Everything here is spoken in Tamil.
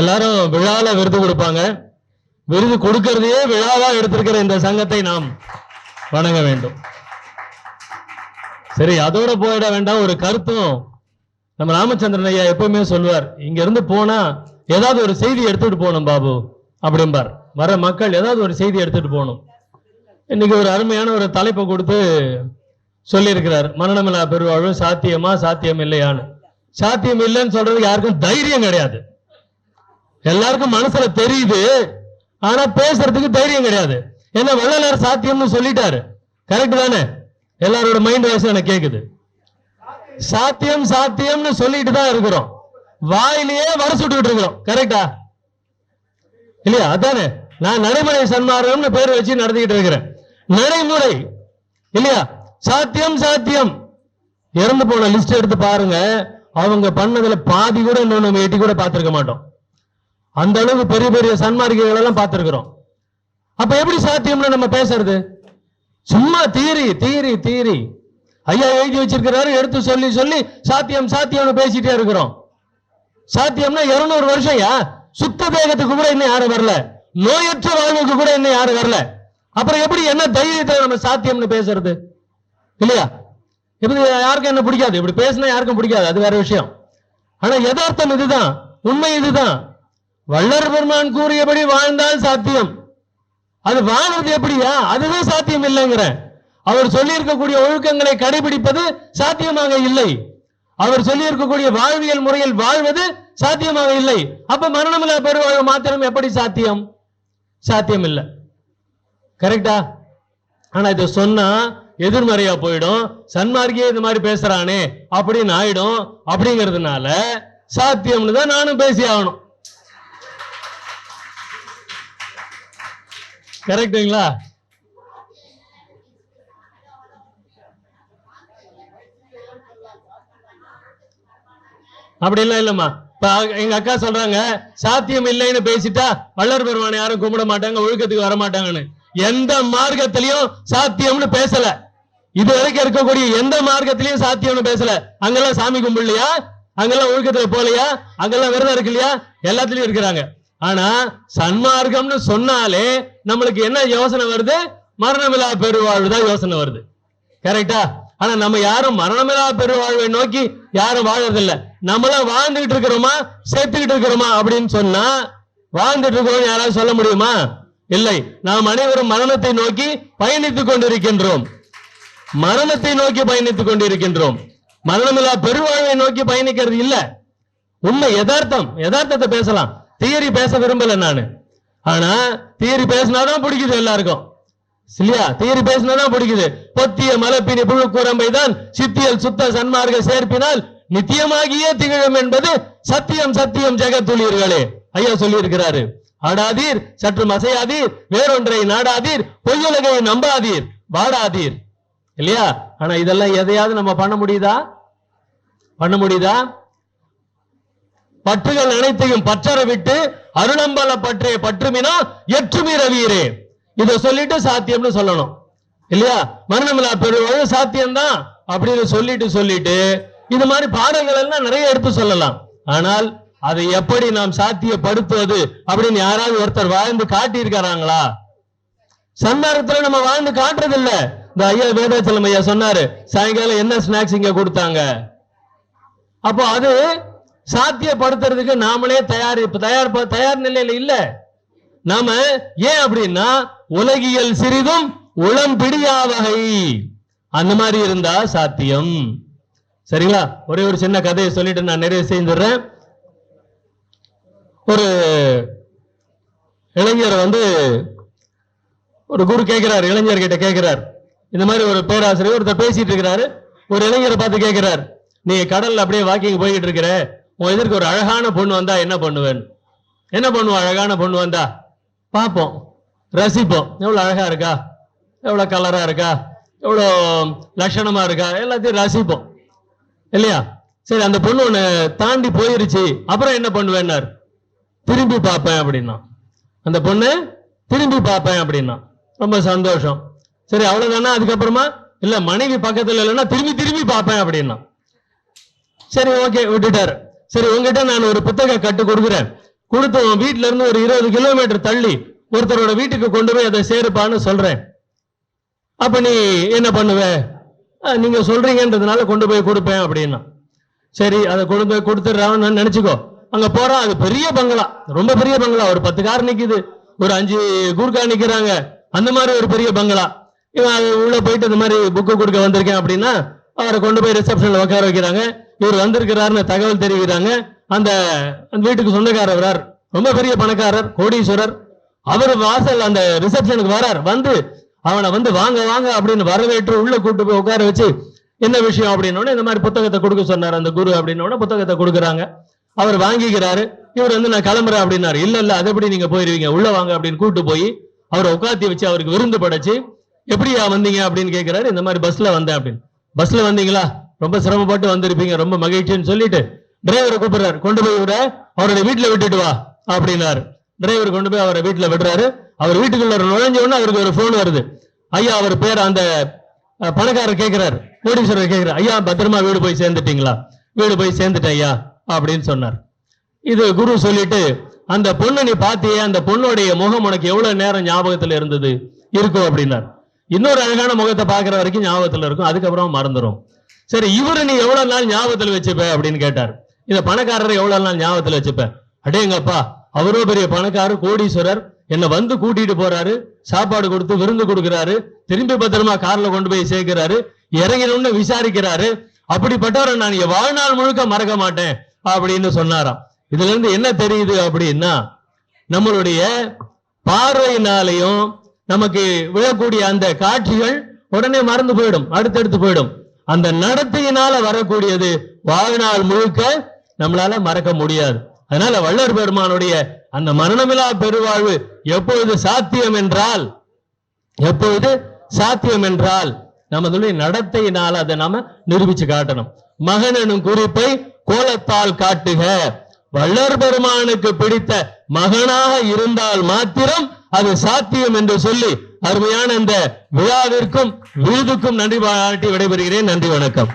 எல்லாரும் விழால விருது கொடுப்பாங்க. விருது கொடுக்கறதையே விழாவா எடுத்திருக்கிற இந்த சங்கத்தை நாம் வணங்க வேண்டும். சரி அதோட போயிட வேண்டாம். ஒரு கருத்தும் நம்ம ராமச்சந்திரன் ஐயா எப்பவுமே சொல்லுவார். இங்க இருந்து போனா ஏதாவது ஒரு செய்தி எடுத்துட்டு போகணும் பாபு அப்படிம்பார். வர மக்கள் ஏதாவது ஒரு செய்தி எடுத்துட்டு போகணும். இன்னைக்கு ஒரு அருமையான ஒரு தலைப்பை கொடுத்து சொல்லியிருக்கிறார். மரணமில்லா பெருவாழ்வு சாத்தியமா சாத்தியம் இல்லையான்னு. சாத்தியம் இல்லைன்னு சொல்றதுக்கு யாருக்கும் தைரியம் கிடையாது. எல்லாருக்கும் மனசுல தெரியுது ஆனா பேசுறதுக்கு தைரியம் கிடையாது. என்ன வள்ளலார் சாத்தியம்னு சொல்லிட்டாரு. கரெக்ட் தானே? எல்லாரோட மைண்ட் வாய்ஸ் எனக்கு கேக்குது. சாத்தியம் சாத்தியம்னு சொல்லிட்டு தான் இருக்கிறோம். வாயிலேயே வர சுட்டுக்கிட்டு இருக்கிறோம். கரெக்டா இல்லையா? அதானே? நான் நடைமுறை சன்மார்க்கம்னு பேர் வச்சு நடத்திக்கிட்டு இருக்கிறேன். நடைமுறை. இல்லையா? சாத்தியம் சாத்தியம். இறந்து போன லிஸ்ட் எடுத்து பாருங்க. அவங்க பண்ணதுல பாதி கூட இன்னொன்று நம்ம எட்டி கூட பார்த்திருக்க மாட்டோம். அந்த அளவுக்கு பெரிய பெரிய சன்மார்க்கிகள் எல்லாம் பார்த்துருக்குறோம். அப்ப எப்படி சாத்தியம்னு நம்ம பேசுறது? சும்மா தீரி தீரி தீரி ஐயா எழுதி வச்சிருக்கிறாரு எடுத்து சொல்லி சொல்லி சாத்தியம் சாத்தியம்னு பேசிட்டே இருக்கிறோம். சாத்தியம்னா இருநூறு வருஷம் ஐயா சுத்த தேகத்துக்கு கூட இன்னும் யாரும் வரல. நோயற்ற வாழ்வுக்கு கூட இன்னும் யாரும் வரல. அப்புறம் எப்படி என்ன தைரியத்தை நம்ம சாத்தியம்னு பேசுறது? இல்லையா? இப்படி யாருக்கும் என்ன பிடிக்காது. இப்படி பேசினா யாருக்கும் பிடிக்காது. அது வேற விஷயம். ஆனா யதார்த்தம் இதுதான். உண்மை இதுதான். வல்லர் பெருமான் கூறியபடி வாழ்ந்தால் சாத்தியம். அது வாழ்றது எப்படியா? அதுதான் சாத்தியம் இல்லைங்கிற. அவர் சொல்லியிருக்கக்கூடிய ஒழுக்கங்களை கடைபிடிப்பது சாத்தியமாக இல்லை. அவர் சொல்லியிருக்கக்கூடிய வாழ்வியல் முறையில் வாழ்வது சாத்தியமாக இல்லை. அப்ப மரணமில்லா பெருவாழ்வு மாத்திரம் எப்படி சாத்தியம்? சாத்தியம் இல்லை. கரெக்டா? ஆனா இதை சொன்னா எதிர்மறையா போயிடும். சன்மார்க்கே இது மாதிரி பேசுறானே அப்படின்னு ஆயிடும். அப்படிங்கிறதுனால சாத்தியம்னு தான் நானும் பேசி ஆகணும். கரெக்டுங்களா அப்படி எல்லாம் இல்லம்மா. இப்ப எங்க அக்கா சொல்றாங்க சாத்தியம் இல்லைன்னு பேசிட்டா வல்லர் பெருமானை யாரும் கும்பிட மாட்டாங்க ஒழுக்கத்துக்கு வர மாட்டாங்கன்னு. எந்த மார்க்கத்திலையும் சாத்தியம்னு பேசல. இது வரைக்கும் இருக்கக்கூடிய எந்த மார்க்கத்திலையும் சாத்தியம்னு பேசல. அங்கெல்லாம் சாமி கும்பிடலையா? அங்கெல்லாம் ஒழுக்கத்துல போலையா அங்கெல்லாம் விரதம் இருக்கு இல்லையா எல்லாத்துலயும் இருக்கிறாங்க. ஆனா சன்மார்க்கம்னு சொன்னாலே நம்மளுக்கு என்ன யோசனை வருது? மரணமில்லா பெருவாழ்வு தான் யோசனை வருது. கரெக்டா ஆனா நம்ம யாரும் மரணமில்லா பெருவாழ்வை நோக்கி யாரும் வாழறதில்ல. நம்மளாம் வாழ்ந்துகிட்டு இருக்கிறோமா? சேர்த்துக்கிட்டு இருக்கிறோமா? அப்படின்னு சொன்னா வாழ்ந்துட்டு இருக்கிறோம் யாராவது சொல்ல முடியுமா? இல்லை. நாம் அனைவரும் மரணத்தை நோக்கி பயணித்துக் கொண்டிருக்கின்றோம். மரணத்தை நோக்கி பயணித்துக் கொண்டிருக்கின்றோம். மரணமில்லா பெருவாழ்வை நோக்கி பயணிக்கிறது இல்ல. உண்மை யதார்த்தம். யதார்த்தத்தை பேசலாம். தியரி பேச விரும்பல நானு. ஆனா தியரி பேசினாதான் பிடிக்குது எல்லாருக்கும். இல்லையா? தியரி பேசினாதான் பிடிக்குது. பொத்திய மலப்பினி புழு குரம்பை தான் சித்தியல் சுத்த சன்மார்க்க சேர்ப்பினால் நித்தியமாகியே திகழும் என்பது சத்தியம் சத்தியம் ஜெகத்துளியர்களே ஐயா சொல்லி இருக்கிறாரு ஆடாதீர் சற்று அசையாதீர் வேறொன்றை நாடாதீர் பொய்யுலகை நம்பாதீர் வாடாதீர் இல்லையா? ஆனா இதெல்லாம் எதையாவது நம்ம பண்ண முடியுதா? பண்ண முடியுதா? பற்றுகள் அனைத்தையும் பற்றற விட்டு அருளம்பல பற்றே பற்றுமினா எற்றுமீற வீரே. இதை சொல்லிட்டு சாத்தியம்னு சொல்லணும். இல்லையா? மரணமில்லா பெருவாழ்வு சாத்தியம்தான். அப்படின்னு சொல்லிட்டு சொல்லிட்டு இது மாதிரி பாடங்கள் எல்லாம் நிறைய எடுத்து சொல்லலாம். ஆனால் அதை எப்படி நாம் சாத்தியப்படுத்துவது அப்படின்னு யாராவது ஒருத்தர் வாழ்ந்து காட்டியிருக்கிறாங்களா? சந்தாரத்தில் நம்ம வாழ்ந்து காட்டுறது இல்ல இந்த ஐயா வேதாச்சலம் ஐயா சொன்னாரு சாயங்காலம் என்ன ஸ்நாக்ஸ் இங்க கொடுத்தாங்க? அப்போ அது சாத்தியப்படுத்துறதுக்கு நாமளே தயார் தயார் ப- தயார் நிலையில இல்ல. நாம ஏன் அப்படின்னா உலகியல் சிறிதும் உளம் பிடியா வகை. அந்த மாதிரி இருந்தா சாத்தியம். சரிங்களா? ஒரே ஒரு சின்ன கதையை சொல்லிட்டு நான் நிறைய செய்துடுறேன். ஒரு இளைஞர் வந்து ஒரு குரு கேட்கிறார் இளைஞர்கிட்ட கேட்கிறார் இந்த மாதிரி ஒரு பேராசிரியர் ஒருத்தர் பேசிட்டு இருக்கிறாரு. ஒரு இளைஞரை பார்த்து கேட்கிறார் நீ கடல்ல அப்படியே வாக்கிங் போய்கிட்டு இருக்கிற. உன் எதிர்க்கு ஒரு அழகான பொண்ணு வந்தா என்ன பண்ணுவேன்? என்ன பண்ணுவோம் அழகான பொண்ணு வந்தா? பார்ப்போம். ரசிப்போம். எவ்வளோ அழகா இருக்கா? எவ்வளோ கலரா இருக்கா? எவ்வளோ லட்சணமா இருக்கா? எல்லாத்தையும் ரசிப்போம். இல்லையா? சரி அந்த பொண்ணு ஒன்று தாண்டி போயிருச்சு. அப்புறம் என்ன பண்ணுவேன்னார்? திரும்பி பார்ப்பேன் அப்படின்னா. அந்த பொண்ணு திரும்பி பார்ப்பேன் அப்படின்னா. ரொம்ப சந்தோஷம். சரி அவ்வளோதானா அதுக்கப்புறமா இல்லை மனைவி பக்கத்தில் இல்லைன்னா திரும்பி திரும்பி பார்ப்பேன் அப்படின்னா. சரி ஓகே விட்டுட்டாரு. சரி உங்ககிட்ட நான் ஒரு புத்தக கட்டு கொடுக்குறேன். கொடுத்து உன் வீட்டுல இருந்து ஒரு இருபது கிலோமீட்டர் தள்ளி ஒருத்தரோட வீட்டுக்கு கொண்டு போய் அதை சேருப்பான்னு சொல்றேன். அப்ப நீ என்ன பண்ணுவ? நீங்க சொல்றீங்கன்றதுனால கொண்டு போய் கொடுப்பேன் அப்படின்னா. சரி அதை கொண்டு போய் கொடுத்துட்றான்னு நினைச்சுக்கோ. அங்க போறான் அது பெரிய பங்களா. ரொம்ப பெரிய பங்களா. ஒரு பத்து கார் நிக்குது. ஒரு அஞ்சு கூர்க்கா நிக்கிறாங்க. அந்த மாதிரி ஒரு பெரிய பங்களா. இவன் அது உள்ள போயிட்டு இந்த மாதிரி புக்கு கொடுக்க வந்திருக்கேன் அப்படின்னா அவரை கொண்டு போய் ரிசப்ஷன்ல உட்கார வைக்கிறாங்க. இவர் வந்திருக்கிறாருன்னு தகவல் தெரிவிக்கிறாங்க. அந்த அந்த வீட்டுக்கு சொந்தக்காரர் ரொம்ப பெரிய பணக்காரர் கோடீஸ்வரர். அவர் வாசல் அந்த ரிசப்ஷனுக்கு வரார். வந்து அவனை வந்து வாங்க வாங்க அப்படின்னு வரவேற்று உள்ள கூட்டு போய் உட்கார வச்சு என்ன விஷயம்? அப்படின்னோடனே இந்த மாதிரி புத்தகத்தை கொடுக்க சொன்னார் அந்த குரு அப்படின்னு புத்தகத்தை கொடுக்குறாங்க. அவர் வாங்கிக்கிறாரு. இவர் வந்து நான் கிளம்புறேன் அப்படின்னாரு. இல்ல இல்ல அதை எப்படி நீங்க போயிருவீங்க? உள்ள வாங்க அப்படின்னு கூட்டு போய் அவரை உட்காத்தி வச்சு அவருக்கு விருந்து படைச்சு எப்படியா வந்தீங்க? அப்படின்னு கேட்கிறாரு இந்த மாதிரி பஸ்ல வந்தேன் அப்படின்னு. பஸ்ல வந்தீங்களா? ரொம்ப சிரமப்பட்டு வந்திருப்பீங்க ரொம்ப மகிழ்ச்சின்னு சொல்லிட்டு டிரைவரை கூப்பிடுறாரு. கொண்டு போய் விட அவருடைய வீட்டில் விட்டுட்டு வா அப்படின்னாரு. டிரைவர் கொண்டு போய் அவரை வீட்டில் விடுறாரு. அவர் வீட்டுக்குள்ள நுழைஞ்ச உடனே அவருக்கு ஒரு ஃபோன் வருது. ஐயா அவர் பேர் அந்த பணக்காரர் கேட்கிறார் கோடீஸ்வரர் கேட்கிறார் ஐயா பத்திரமா வீடு போய் சேர்ந்துட்டீங்களா? வீடு போய் சேர்ந்துட்டேன் ஐயா அப்படின்னு சொன்னார். இது குரு சொல்லிட்டு அந்த பொண்ணு நீ பார்த்தியே அந்த பொண்ணுடைய முகம் உனக்கு எவ்வளவு நேரம் ஞாபகத்துல இருந்தது? இருக்கும் அப்படின்னார். இன்னொரு அழகான முகத்தை பார்க்குற வரைக்கும் ஞாபகத்துல இருக்கும். அதுக்கப்புறம் மறந்துடும் சரி இவரு நீ எவ்வளவு நாள் ஞாபகத்துல வச்சுப்ப அப்படின்னு கேட்டார். இந்த பணக்காரரை எவ்வளவு நாள் ஞாபகத்துல வச்சுப்ப? அடேங்கப்பா அவரோ பெரிய பணக்காரர் கோடீஸ்வரர் என்னை வந்து கூட்டிட்டு போறாரு சாப்பாடு கொடுத்து விருந்து கொடுக்கிறாரு திரும்பி பத்திரமா கார்ல கொண்டு போய் சேர்க்கிறாரு இறங்கினோம்னு விசாரிக்கிறாரு. அப்படிப்பட்டவரை நான் வாழ்நாள் முழுக்க மறக்க மாட்டேன் அப்படின்னு சொன்னாராம். இதுல இருந்து என்ன தெரியுது அப்படின்னா நம்மளுடைய பார்வையினாலையும் நமக்கு விழக்கூடிய அந்த காட்சிகள் உடனே மறந்து போயிடும் அடுத்தடுத்து போயிடும். அந்த நடத்தையினால வரக்கூடியது வாழ்நாள் முழுக்க நம்மளால மறக்க முடியாது. அதனால வள்ளர் பெருமானுடைய அந்த மரணமில்லா பெருவாழ்வு எப்பொழுது சாத்தியம் என்றால் எப்பொழுது சாத்தியம் என்றால் நமதுடைய நடத்தையினால் அதை நாம நிரூபிச்சு காட்டணும். மகன் எனும் குறிப்பை கோலத்தால் காட்டுக. வள்ளர் பெருமானுக்கு பிடித்த மகனாக இருந்தால் மாத்திரம் அது சாத்தியம் என்று சொல்லி அருமையான இந்த விழாவிற்கும் விருதுக்கும் நன்றி பாராட்டி விடைபெறுகிறேன். நன்றி வணக்கம்.